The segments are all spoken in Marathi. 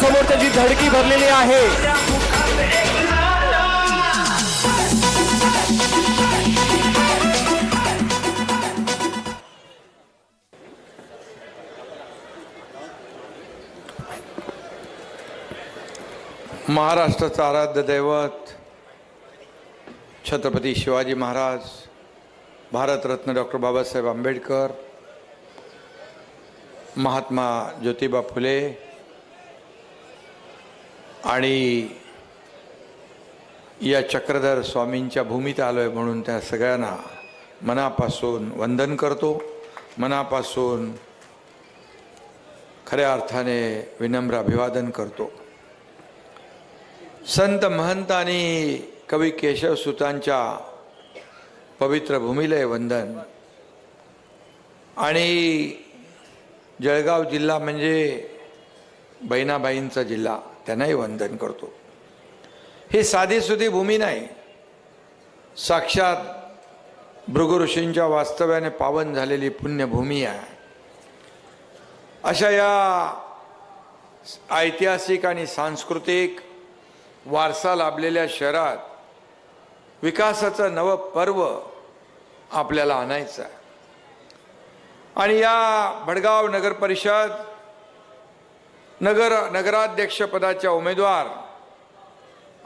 समोर त्याची धडकी भरलेली आहे. महाराष्ट्राचं आराध्य दैवत छत्रपती शिवाजी महाराज भारतरत्न डॉक्टर बाबासाहेब आंबेडकर महात्मा ज्योतिबा फुले आणि या चक्रधर स्वामींच्या भूमीत आलो आहे म्हणून त्या सगळ्यांना मनापासून वंदन करतो. मनापासून खऱ्या अर्थाने विनम्र अभिवादन करतो. संत महंत आणि कवी केशवसुतांच्या पवित्र भूमीलय वंदन आणि जळगाव जिल्हा म्हणजे बहिणाबाईंचा जिल्हा. त्यांनाही वंदन करतो. ही साधीसुधी भूमी नाही. साक्षात भृगु ऋषींच्या वास्तव्याने पावन झालेली पुण्यभूमी आहे. अशा या ऐतिहासिक आणि सांस्कृतिक वारसा लाभलेल्या शहरात विकासाचं नवं पर्व आपल्याला आणायचं आहे. आणि या भडगाव नगर परिषद नगर नगराध्यक्षपदाच्या उमेदवार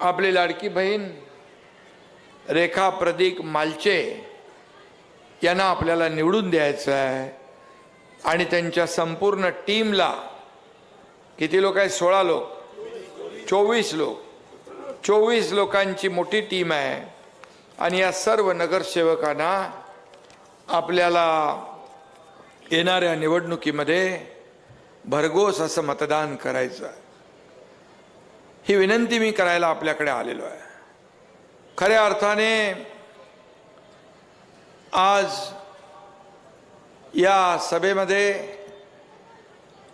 आपली लाडकी बहीण रेखा प्रदीक मालचे यांना आपल्याला निवडून द्यायचं आहे. आणि त्यांच्या संपूर्ण टीमला किती लोक आहेत? सोळा लोक. चोवीस लोक. चोवीस लोकांची मोठी टीम आहे. आणि या सर्व नगरसेवकांना आपल्याला येणाऱ्या निवडणुकीमध्ये भरघोस असं मतदान करायचं आहे. ही विनंती मी करायला आपल्याकडे आलेलो आहे. खऱ्या अर्थाने आज या सभेमध्ये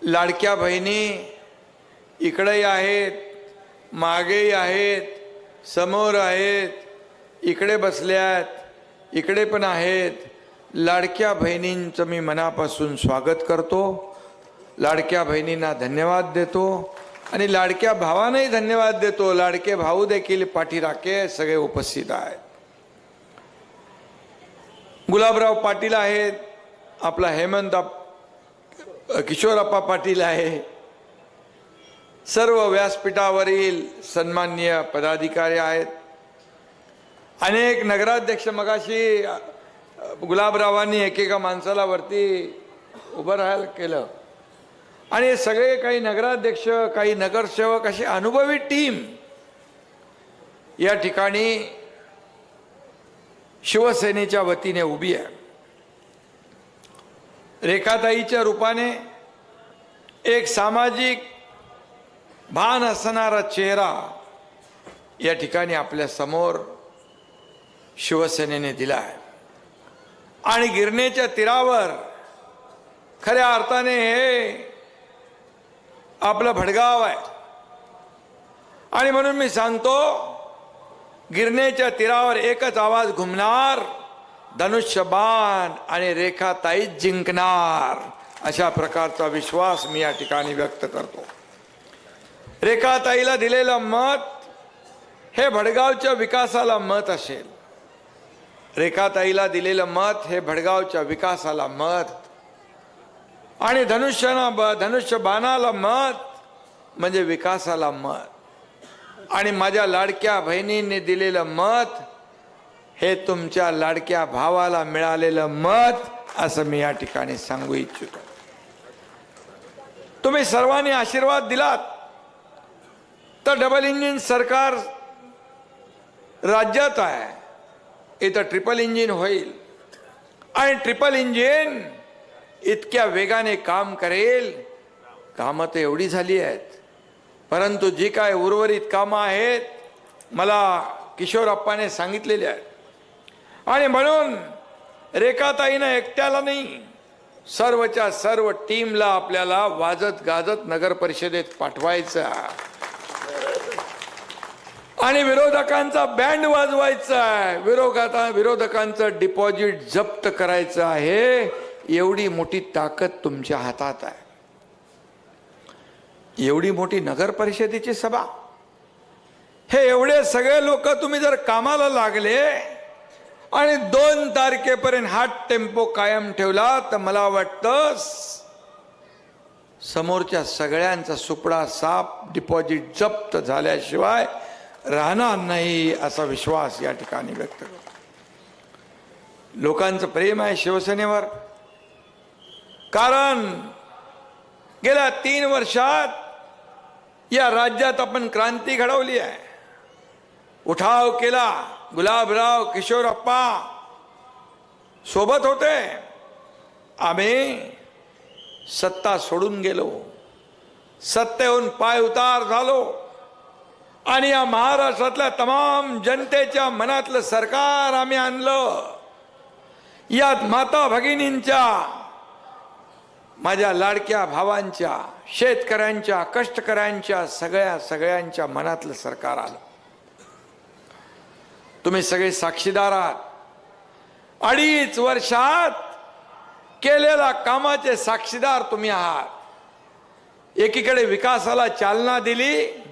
लाडक्या बहिणी इकडेही आहेत मागेही आहेत समोर आहेत इकडे बसल्यात इकडे पण आहेत. लाडक्या बहिणींचं मी मनापासून स्वागत करतो. लाडक्या बहिणींना धन्यवाद देतो. आणि लाडक्या भावांनाही धन्यवाद देतो. लाडके भाऊ देखील पाठीराखे सगळे उपस्थित आहेत. गुलाबराव पाटील आहेत. आपला हेमंत किशोरप्पा पाटील आहे. सर्व व्यासपीठावरील सन्माननीय पदाधिकारी आहेत. अनेक नगराध्यक्ष मगाशी गुलाबरावांनी एकेका माणसाला वरती उभं राहायला केलं. आणि सगळे काही नगराध्यक्ष काही नगरसेवक अशी अनुभवी टीम या ठिकाणी शिवसेनेच्या वतीने उभी आहे. रेखाताईच्या रूपाने एक सामाजिक भान असणारा चेहरा या ठिकाणी आपल्यासमोर शिवसेनेने दिला आहे. आणि गिरणेच्या तीरावर खऱ्या अर्थाने हे आपलं भडगाव आहे. आणि म्हणून मी सांगतो गिरणेच्या तीरावर एकच आवाज घुमणार धनुष्यबाण आणि रेखाताईच जिंकणार अशा प्रकारचा विश्वास मी या ठिकाणी व्यक्त करतो. रेखाताईला दिलेलं मत हे भडगावच्या विकासाला मत असेल. रेखाताईला दिलेलं मत हे भडगावच्या विकासाला मत. आणि धनुष्यना ब धनुष्य बाणाला मत म्हणजे विकासाला मत. आणि माझ्या लाडक्या बहिणींनी दिलेलं मत हे तुमच्या लाडक्या भावाला मिळालेलं मत असं मी या ठिकाणी सांगू इच्छितो. तुम्ही सर्वांनी आशीर्वाद दिलात. तर डबल इंजिन सरकार राज्यात आहे. इथं ट्रिपल इंजिन होईल. आणि ट्रिपल इंजिन इतक्या वेगाने काम करेल. कामं तर एवढी झाली आहेत. परंतु जी काय उर्वरित कामं आहेत मला किशोरप्पाने सांगितलेली आहेत. आणि म्हणून रेखाताईनं एकट्याला नाही सर्वच्या सर्व टीमला आपल्याला वाजत गाजत नगर परिषदेत पाठवायचा. आणि विरोधकांचा बँड वाजवायचा आहे. विरोधात विरोधकांचं डिपॉझिट जप्त करायचं आहे. एवढी मोठी ताकद तुमच्या हातात आहे. एवढी मोठी नगर परिषदेची सभा. हे एवढे सगळे लोक तुम्ही जर कामाला लागले आणि दोन तारखेपर्यंत हा टेम्पो कायम ठेवला तर मला वाटतं समोरच्या सगळ्यांचा सुपडा साप डिपॉझिट जप्त झाल्याशिवाय राहणार नाही असा विश्वास या ठिकाणी व्यक्त करतो. लोकांचं प्रेम आहे शिवसेनेवर. कारण गेल्या तीन वर्षात या राज्यात आपण क्रांती घडवली आहे. उठाव केला गुलाबराव किशोरप्पा सोबत होते. आम्ही सत्ता सोडून गेलो. सत्तेहून पाय उतार झालो. आणि या महाराष्ट्रातल्या तमाम जनतेच्या मनातलं सरकार आम्ही आणलं. यात माता भगिनींच्या माझ्या लाडक्या भावांच्या शेतकऱ्यांच्या कष्टकऱ्यांच्या सगळ्या सगळ्यांच्या मनातलं सरकार आलं. तुम्ही सगळे साक्षीदार आहात. अडीच वर्षात केलेल्या कामाचे साक्षीदार तुम्ही आहात. एकीकडे विकासाला चालना दिली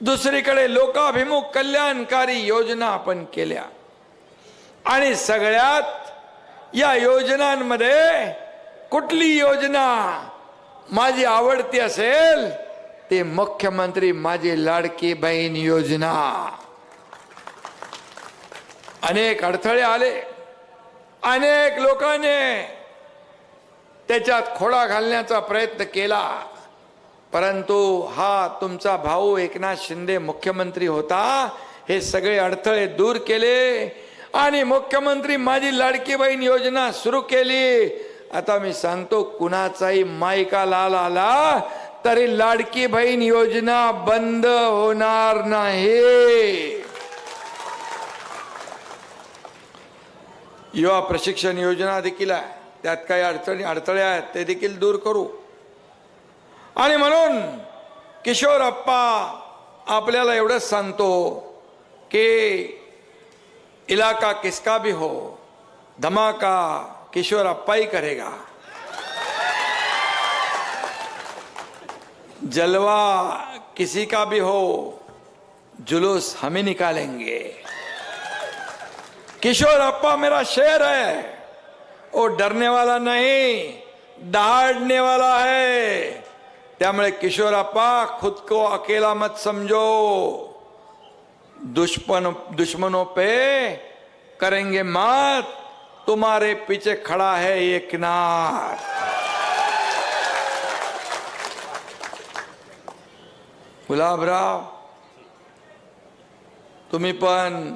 दुसरीकडे लोकाभिमुख कल्याणकारी योजना आपण केल्या. आणि सगळ्यात या योजनांमध्ये कुठली योजना माझी आवडती असेल ते मुख्यमंत्री माझी लाडकी बहीण योजना. अनेक अडथळे आले. अनेक लोकांनी त्याच्यात खोडा घालण्याचा प्रयत्न केला. परंतु हा तुमचा भाऊ एकनाथ शिंदे मुख्यमंत्री होता हे सगळे अडथळे दूर केले आणि मुख्यमंत्री माझी लाडकी बहीण योजना सुरू केली. आता मी सांगतो कुणाचाही मायका लाल आला तरी लाडकी बहीण योजना बंद होणार नाही. युवा प्रशिक्षण योजना देखील आहे. त्यात काही अडचणी अडथळे आहेत ते देखील दूर करू. आणि म्हणून किशोर अप्पा आपल्याला एवढंच सांगतो की इलाका किसका भी हो धमाका किशोर अप्पा ही करेगा। जलवा किसी का भी हो, जुलूस हम ही निकालेंगे। किशोर अप्पा मेरा शेर है, वो डरने वाला नहीं, दहाड़ने वाला है। त्यामुळे किशोर अप्पा, खुद को अकेला मत समझो। दुश्मन, दुश्मनों पे करेंगे मत। तुम्हारे पीछे खड़ा है एक नाथ गुलाबराव तुम्ही पण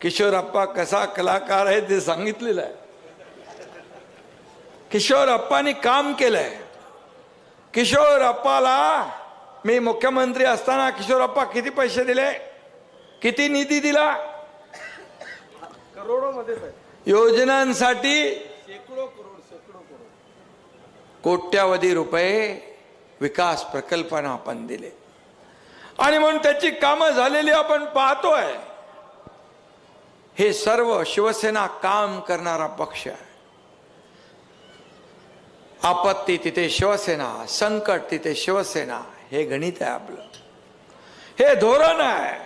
किशोरप्पा कसा कलाकार आहे ते सांगितलेलं आहे. किशोर अप्पानी काम केलंय. किशोर अप्पाला मी मुख्यमंत्री असताना किशोर अप्पा किती पैसे दिले? किती निधी दिला? योजनांसाठी कोट्यावधी रुपये विकास प्रकल्पांना आपण दिले. आणि म्हणून त्याची कामं झालेली आपण पाहतोय. हे सर्व शिवसेना काम करणारा पक्ष आहे. आपत्ती तिथे शिवसेना संकट तिथे शिवसेना हे गणित आहे आपलं. हे धोरण आहे.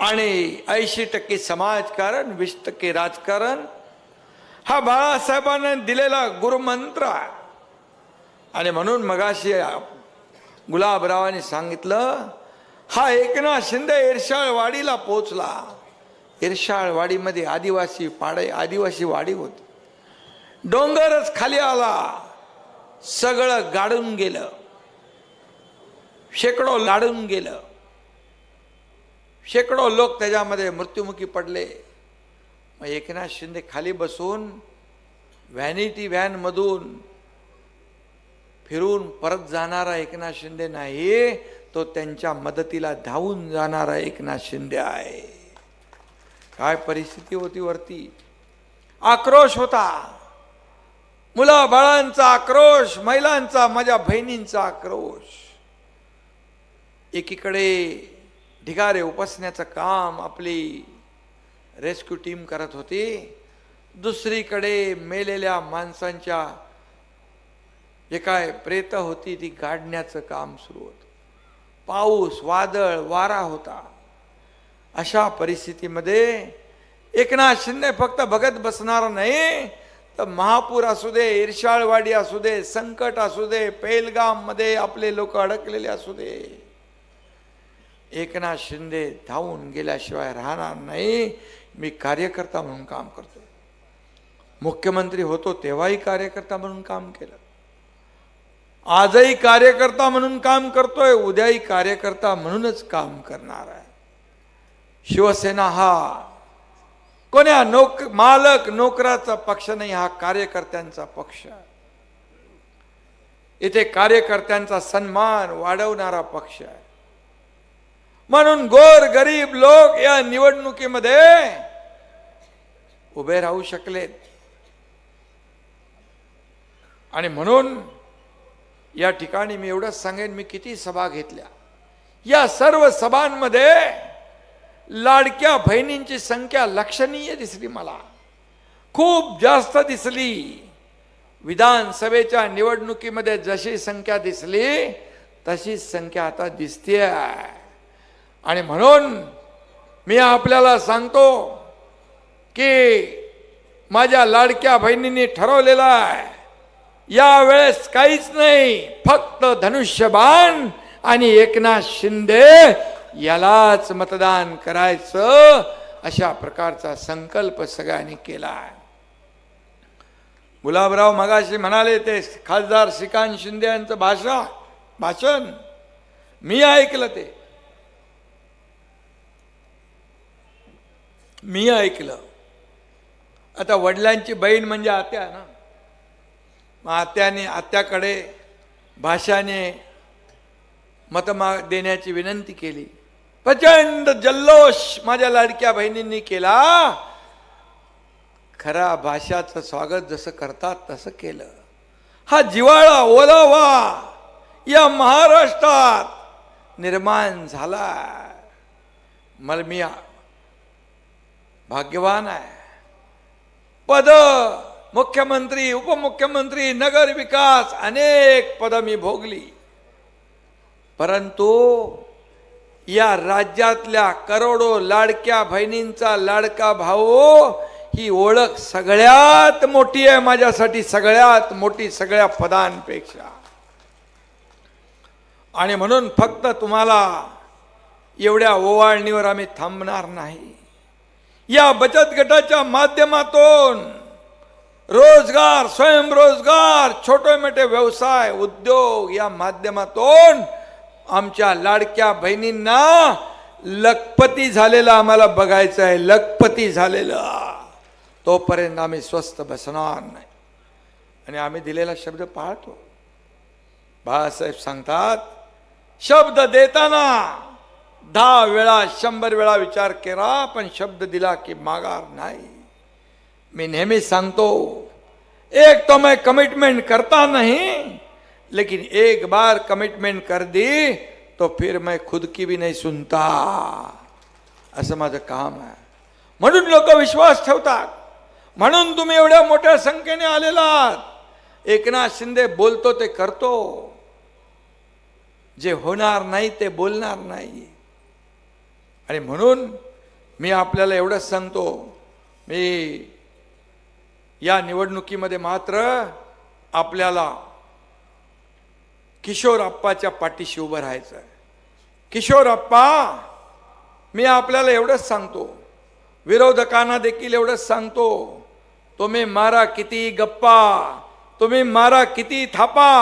आणि ऐंशी टक्के समाजकारण वीस टक्के राजकारण. हा बाळासाहेबांना दिलेला गुरुमंत्र आहे. आणि म्हणून मगाशी गुलाबरावांनी सांगितलं हा एकनाथ शिंदे इरशाळवाडीला पोचला इरशाळवाडीमध्ये आदिवासी पाडे आदिवासी वाडी होती. डोंगरच खाली आला. सगळं गाडून गेलं. शेकडो लाडून गेलं. शेकडो लोक त्याच्यामध्ये मृत्युमुखी पडले. मग एकनाथ शिंदे खाली बसून व्हॅनिटी व्हॅनमधून फिरून परत जाणारा एकनाथ शिंदे नाही तो त्यांच्या मदतीला धावून जाणारा एकनाथ शिंदे आहे. काय परिस्थिती होती वरती? आक्रोश होता. मुला बाळांचा आक्रोश महिलांचा माझ्या बहिणींचा आक्रोश. एकीकडे ढिगारे उपसण्याचं काम आपली रेस्क्यू टीम करत होती. दुसरीकडे मेलेल्या माणसांच्या जे काय प्रेत होती ती काढण्याचं काम सुरू होतं. पाऊस वादळ वारा होता. अशा परिस्थितीमध्ये एकनाथ शिंदे फक्त बघत बसणार नाही तर महापूर असू दे ईर्षाळवाडी असू दे संकट असू दे पेलगाममध्ये आपले लोक अडकलेले असू दे. एकनाथ शिंदे धावून गेल्याशिवाय राहणार नाही. मी कार्यकर्ता म्हणून काम करतो मुख्यमंत्री होतो तेव्हाही कार्यकर्ता म्हणून काम केलं. आजही कार्यकर्ता म्हणून काम करतोय उद्याही कार्यकर्ता म्हणूनच काम करणार आहे. शिवसेना हा कोण्या नोक मालक नोकराचा पक्ष नाही हा कार्यकर्त्यांचा पक्ष आहे. इथे कार्यकर्त्यांचा सन्मान वाढवणारा पक्ष आहे. म्हणून गोर गरीब लोक या निवडणुकीमध्ये उभे राहू शकलेत. आणि म्हणून या ठिकाणी मी एवढंच सांगेन मी किती सभा घेतल्या. या सर्व सभांमध्ये लाडक्या बहिणींची संख्या लक्षणीय दिसली मला. खूप जास्त दिसली. विधानसभेच्या निवडणुकीमध्ये जशी संख्या दिसली तशीच संख्या आता दिसते आणि म्हणून मी आपल्याला सांगतो की माझ्या लाडक्या बहिणींनी ठरवलेला आहे. यावेळेस काहीच नाही फक्त धनुष्यबाण आणि एकनाथ शिंदे यालाच मतदान करायचं अशा प्रकारचा संकल्प सगळ्यांनी केला आहे. गुलाबराव मगाशी म्हणाले ते खासदार श्रीकांत शिंदे यांचं भाषा भाषण. मी ऐकलं ते. मी ऐकलं. आता वडिलांची बहीण म्हणजे आत्या ना. मग आत्याने आत्याकडे भाषाने मतमा देण्याची विनंती केली. प्रचंड जल्लोष माझ्या लाडक्या बहिणींनी केला. खरा भाषाचं स्वागत जसं करतात तसं केलं. हा जिवाळा ओलावा या महाराष्ट्रात निर्माण झाला मला मी भाग्यवान आहे. पद मुख्यमंत्री उपमुख्यमंत्री नगर विकास अनेक पद मी भोगली. परंतु या राज्यातल्या करोडो लाडक्या बहिणींचा लाडका भाऊ ही ओळख सगळ्यात मोठी आहे माझ्यासाठी सगळ्यात मोठी सगळ्या पदांपेक्षा. आणि म्हणून फक्त तुम्हाला एवढ्या ओवाळणीवर आम्ही थांबणार नाही. या बचत गटाच्या माध्यमातून रोजगार स्वयंरोजगार छोटे मोठे व्यवसाय उद्योग या माध्यमातून आमच्या लाडक्या बहिणींना लखपती झालेला आम्हाला बघायचं आहे लखपती झालेलं. तोपर्यंत आम्ही स्वस्त बसणार नाही. आणि आम्ही दिलेला शब्द पाळतो. बाळासाहेब सांगतात शब्द देताना दहा वेळा शंभर वेळा विचार केला पण शब्द दिला की मागार नाही. मी नेहमी सांगतो एक तो मैं कमिटमेंट करता नहीं लेकिन एक बार कमिटमेंट कर दी तो फिर मैं खुद की भी नहीं सुनता. असं माझं काम आहे. म्हणून लोक विश्वास ठेवतात. म्हणून तुम्ही एवढ्या मोठ्या संख्येने आलेला आहात. एकनाथ शिंदे बोलतो ते करतो. जे होणार नाही ते बोलणार नाही. आणि म्हणून मी आपल्याला एवढंच सांगतो मी या निवडणुकीमध्ये मात्र आपल्याला किशोर अप्पाच्या पाठीशी उभं राहायचं आहे किशोर आप्पा मी आपल्याला एवढंच सांगतो विरोधकांना देखील एवढंच सांगतो तुम्ही मारा किती गप्पा तुम्ही मारा किती थापा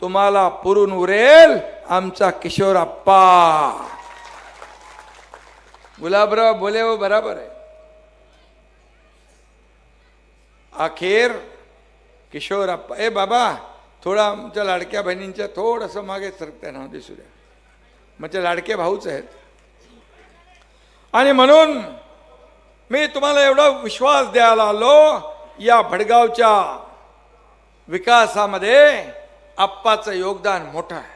तुम्हाला पुरून उरेल आमचा किशोर अप्पा गुलाबराव बोले वो बराबर आहे अखेर किशोर अप्पा ए बाबा थोडा आमच्या लाडक्या बहिणींच्या थोडंसं मागे सरकत्या नाव दिसू द्या. म्हणजे लाडके भाऊच आहेत. आणि म्हणून मी तुम्हाला एवढा विश्वास द्यायला आलो या भडगावच्या विकासामध्ये आप्पाचं योगदान मोठं आहे.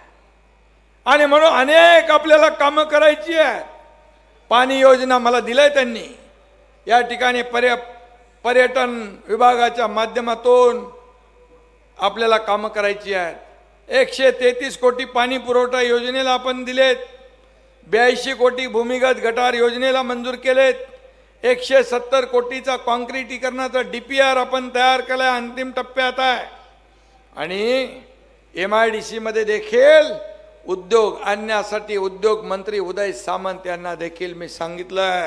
आणि म्हणून अनेक आपल्याला कामं करायची आहेत. पाणी योजना मला दिलंय त्यांनी. या ठिकाणी पर्य पर्यटन विभागाच्या माध्यमातून आपल्याला कामं करायची आहेत. एकशे तेहतीस कोटी पाणी पुरवठा योजनेला आपण दिलेत. ब्याऐंशी कोटी भूमिगत गटार योजनेला मंजूर केलेत. एकशे सत्तर कोटीचा कॉन्क्रिटीकरणाचा डी पी आर आपण तयार केलाय अंतिम टप्प्यात आहे. आणि एम आय डी सीमध्ये देखील उद्योग आणण्यासाठी उद्योग मंत्री उदय सामंत यांना देखील मी सांगितलं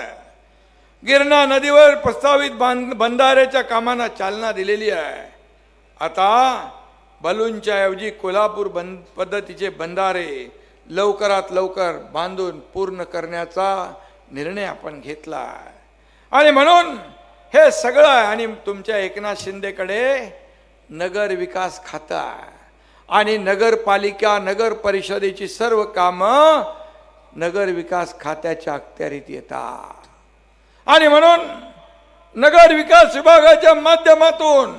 गिरणा नदीवर प्रस्तावित बांध बंधाऱ्याच्या कामांना चालना दिलेली आहे. आता बलूनच्या ऐवजी कोल्हापूर बंद पद्धतीचे बंधारे लवकरात लवकर बांधून पूर्ण करण्याचा निर्णय आपण घेतला आहे आणि म्हणून हे सगळं आहे आणि तुमच्या एकनाथ शिंदेकडे नगर विकास खातं आहे. आणि नगरपालिका नगर परिषदेची सर्व कामं नगर विकास खात्याच्या अखत्यारीत येतात. आणि म्हणून नगर विकास विभागाच्या माध्यमातून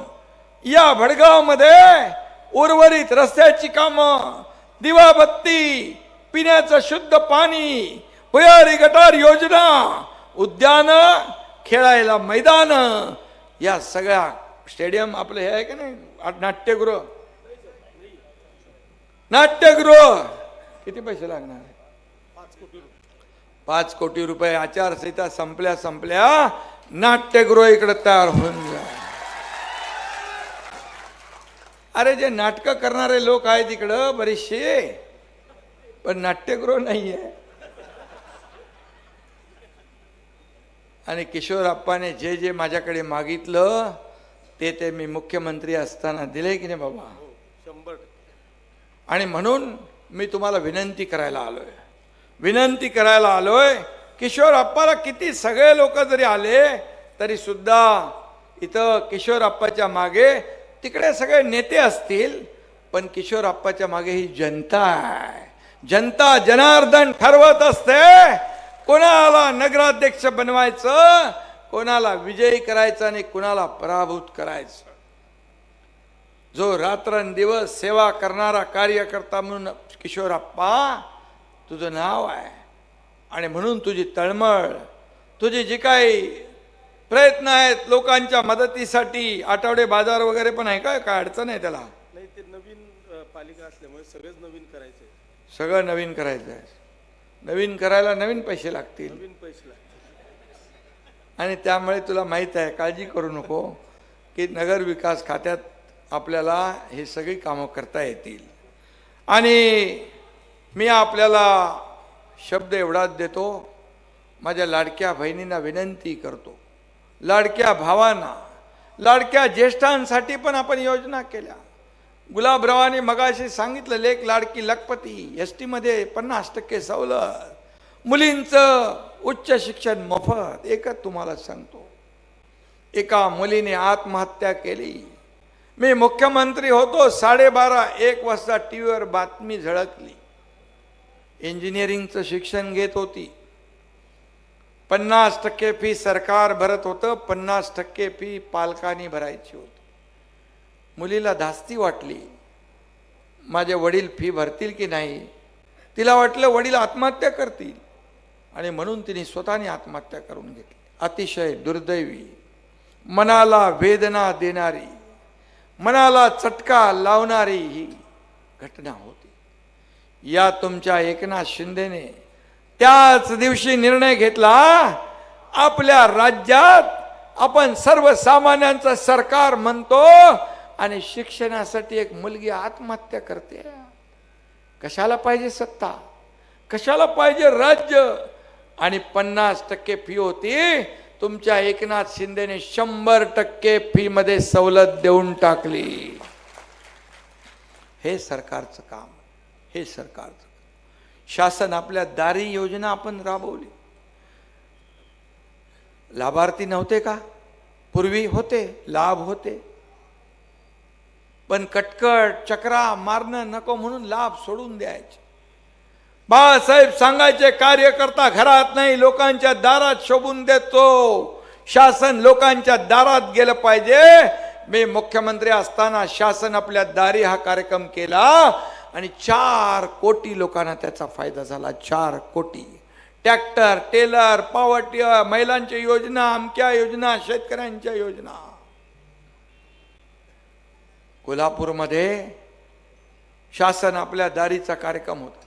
या भडगावमध्ये उर्वरित रस्त्याची कामं दिवाबत्ती पिण्याचं शुद्ध पाणी भुयारी गटार योजना उद्यान खेळायला मैदान या सगळ्या स्टेडियम आपलं हे आहे का नाही? नाट्यगृह. नाट्यगृह. किती पैसे लागणार? आहे पाच कोटी रुपये आचारसंहिता संपल्या संपल्या नाट्यगृह इकडे तयार होऊन जा अरे जे नाटक करणारे लोक आहेत इकडं बरेचसे पण नाट्यगृह नाही आहे आणि किशोर अप्पाने जे जे माझ्याकडे मागितलं ते ते मी मुख्यमंत्री असताना दिले की नाही बाबा? आणि म्हणून मी तुम्हाला विनंती करायला आलोय. विनंती करायला आलोय किशोर अप्पाला किती सगळे लोक जरी आले तरी सुद्धा इथं किशोर अप्पाच्या मागे तिकडे सगळे नेते असतील पण किशोर अप्पाच्या मागे ही जनता आहे. जनता जनार्दन ठरवत असते कोणाला नगराध्यक्ष बनवायचं कोणाला विजयी करायचं आणि कोणाला पराभूत करायचं. जो रात्रंदिवस सेवा करणारा कार्यकर्ता म्हणून किशोरप्पा तुझं नाव आहे. आणि म्हणून तुझी तळमळ तुझी जी काही प्रयत्न आहेत लोकांच्या मदतीसाठी आठवडे बाजार वगैरे पण आहे का? काय अडचण आहे त्याला? नाही ते नवीन पालिका असल्यामुळे सगळेच नवीन करायचे. सगळं नवीन करायचं आहे. नवीन करायला नवीन पैसे लागतील. नवीन पैसे लागतात आणि त्यामुळे तुला माहीत आहे काळजी करू नको की नगर विकास खात्यात आपल्याला हे सगळी कामं करता येतील. आणि मी आपल्याला शब्द एवढाच देतो माझ्या लाडक्या बहिणींना विनंती करतो. लाडक्या भावांना लाडक्या ज्येष्ठांसाठी पण आपण योजना केल्या. गुलाबरावाने मगाशी सांगितलं लेख लाडकी लखपती एस टीमध्ये पन्नास टक्के सवलत. मुलींचं उच्च शिक्षण मोफत एकच तुम्हाला सांगतो. एका मुलीने आत्महत्या केली. मी मुख्यमंत्री होतो साडेबारा एक वाजता टी व्हीवर बातमी झळकली. इंजिनिअरिंगचं शिक्षण घेत होती. पन्नास टक्के फी सरकार भरत होतं पन्नास टक्के फी पालकांनी भरायची होती. मुलीला धास्ती वाटली. माझे वडील फी भरतील की नाही? तिला वाटलं वडील आत्महत्या करतील. आणि म्हणून तिने स्वतःने आत्महत्या करून घेतली. अतिशय दुर्दैवी. मनाला वेदना देणारी. मनाला चटका लावणारी ही घटना होती. या तुमच्या एकनाथ शिंदेने त्याच दिवशी निर्णय घेतला आपल्या राज्यात आपण सर्वसामान्यांचं सरकार म्हणतो आणि शिक्षणासाठी एक मुलगी आत्महत्या करते. कशाला पाहिजे सत्ता? कशाला पाहिजे राज्य? आणि पन्नास टक्के फी होती. तुमच्या एकनाथ शिंदेने शंभर टक्के फीमध्ये सवलत देऊन टाकली. हे सरकारचं काम हे सरकारचं शासन आपल्या दारी योजना आपण राबवली. लाभार्थी नव्हते का? पूर्वी होते लाभ होते. पण कटकट चक्रा मारणं नको म्हणून लाभ सोडून द्यायचे. बाळासाहेब सांगायचे कार्यकर्ता घरात नाही लोकांच्या दारात शोभून देतो. शासन लोकांच्या दारात गेलं पाहिजे. मी मुख्यमंत्री असताना शासन आपल्या दारी हा कार्यक्रम केला आणि चार कोटी लोकांना त्याचा फायदा झाला चार कोटी. ट्रॅक्टर टेलर पावटी महिलांच्या योजना अमक्या योजना शेतकऱ्यांच्या योजना. कोल्हापूरमध्ये शासन आपल्या दारीचा कार्यक्रम होता.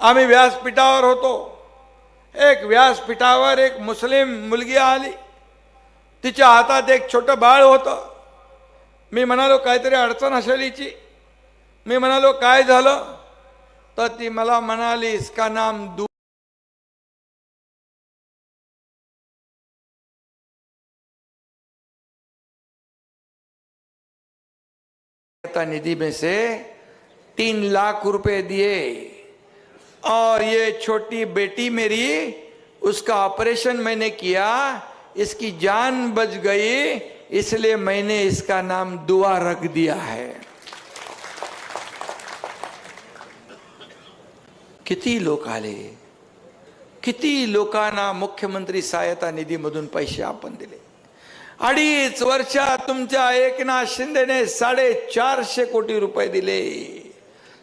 आम्ही व्यासपीठावर होतो. एक व्यासपीठावर एक मुस्लिम मुलगी आली. तिच्या हातात एक छोटं बाळ होतं. मी म्हणालो काहीतरी अडचण असेल हिची मी म्हणालो काय झालं? तर ती मला म्हणाली इसका नाम दू सहायता निधि में से तीन लाख रुपए दिए. और ये छोटी बेटी मेरी, उसका ऑपरेशन मैंने किया, इसकी जान बच गई, इसलिए मैंने इसका नाम दुआ रख दिया है। किती लोक आले किती लोकांना मुख्यमंत्री सहायता निधीमधून पैसे आपण दिले। अडीच वर्षात तुमच्या एकनाथ शिंदेने साडेचारशे कोटी रुपये दिले।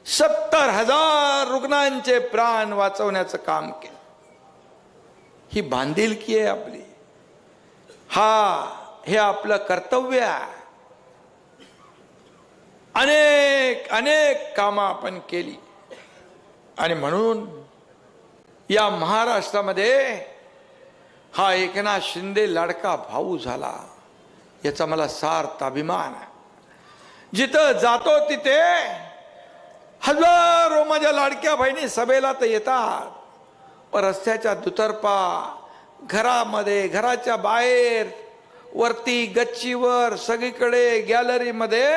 सत्तर हजार रुग्णांचे प्राण वाचवण्याचं काम केलं. ही बांधिलकी आहे आपली. हा हे आपलं कर्तव्य आहे. अनेक अनेक कामं आपण केली. आणि म्हणून या महाराष्ट्रामध्ये हा एकनाथ शिंदे लाडका भाऊ झाला. याचा मला सार्थ अभिमान आहे. जिथं जातो तिथे हजारो माझ्या लाडक्या बहिणी सभेला तर येतात. पण रस्त्याच्या दुतर्फा घरामध्ये घराच्या बाहेर वरती गच्चीवर सगळीकडे गॅलरीमध्ये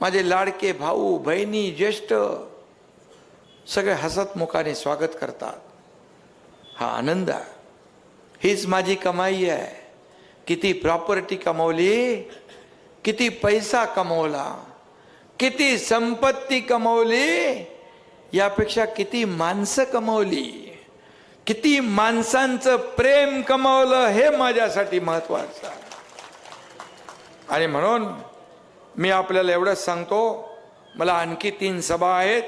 माझे लाडके भाऊ बहिणी ज्येष्ठ सगळे हसतमुखाने स्वागत करतात. हा आनंद आहे. हीच माझी कमाई आहे. किती प्रॉपर्टी कमवली किती पैसा कमवला. किती संपत्ती कमवली यापेक्षा किती माणसं कमवली? किती माणसांचं प्रेम कमावलं हे माझ्यासाठी महत्वाचं आणि म्हणून मी आपल्याला एवढंच सांगतो मला आणखी तीन सभा आहेत.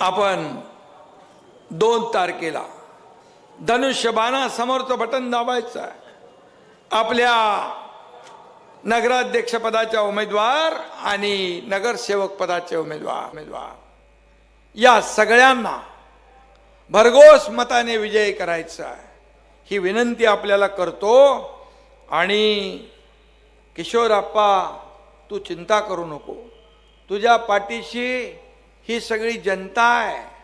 आपण दोन तारखेला धनुष्यबाणा समोरचं बटन दाबायचं आहे. आपल्या नगराध्यक्षपदाच्या उमेदवार आणि नगरसेवक पदाचे उमेदवार उमेदवार. या सगळ्यांना भरघोस मताने विजयी करायचा आहे. ही विनंती आपल्याला करतो आणि किशोरप्पा तू चिंता करू नको. तुझ्या पाठीशी ही सगळी जनता आहे.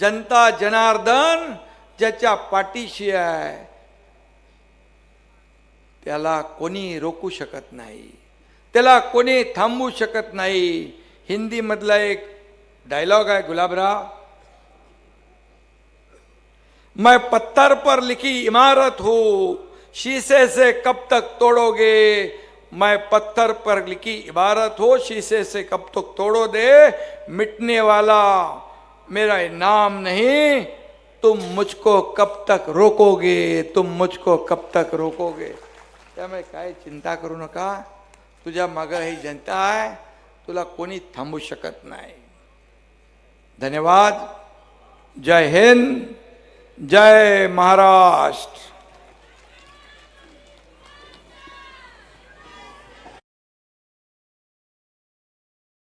जनता जनार्दन ज्याच्या पाठीशी आहे. त्याला कोणी रोखू शकत नाही. त्याला कोणी थांबवू शकत नाही. हिंदीमधला एक डायलॉग आहे गुलाबराव मैं पत्थर पर लिखी इमारत हूँ, शीशे से कब तक तोड़ोगे? मैं पत्थर पर लिखी इबारत हो, शीशे से कब तक तोड़ो दे मिटने वाला मेरा नाम नहीं। तुम मुझको कब तक रोकोगे? तुम मुझको कब तक रोकोगे? त्यामुळे काय चिंता करू नका. तुझ्या मागं ही जनता आहे. तुला कोणी थांबू शकत नाही. धन्यवाद. जय हिंद. जय महाराष्ट्र.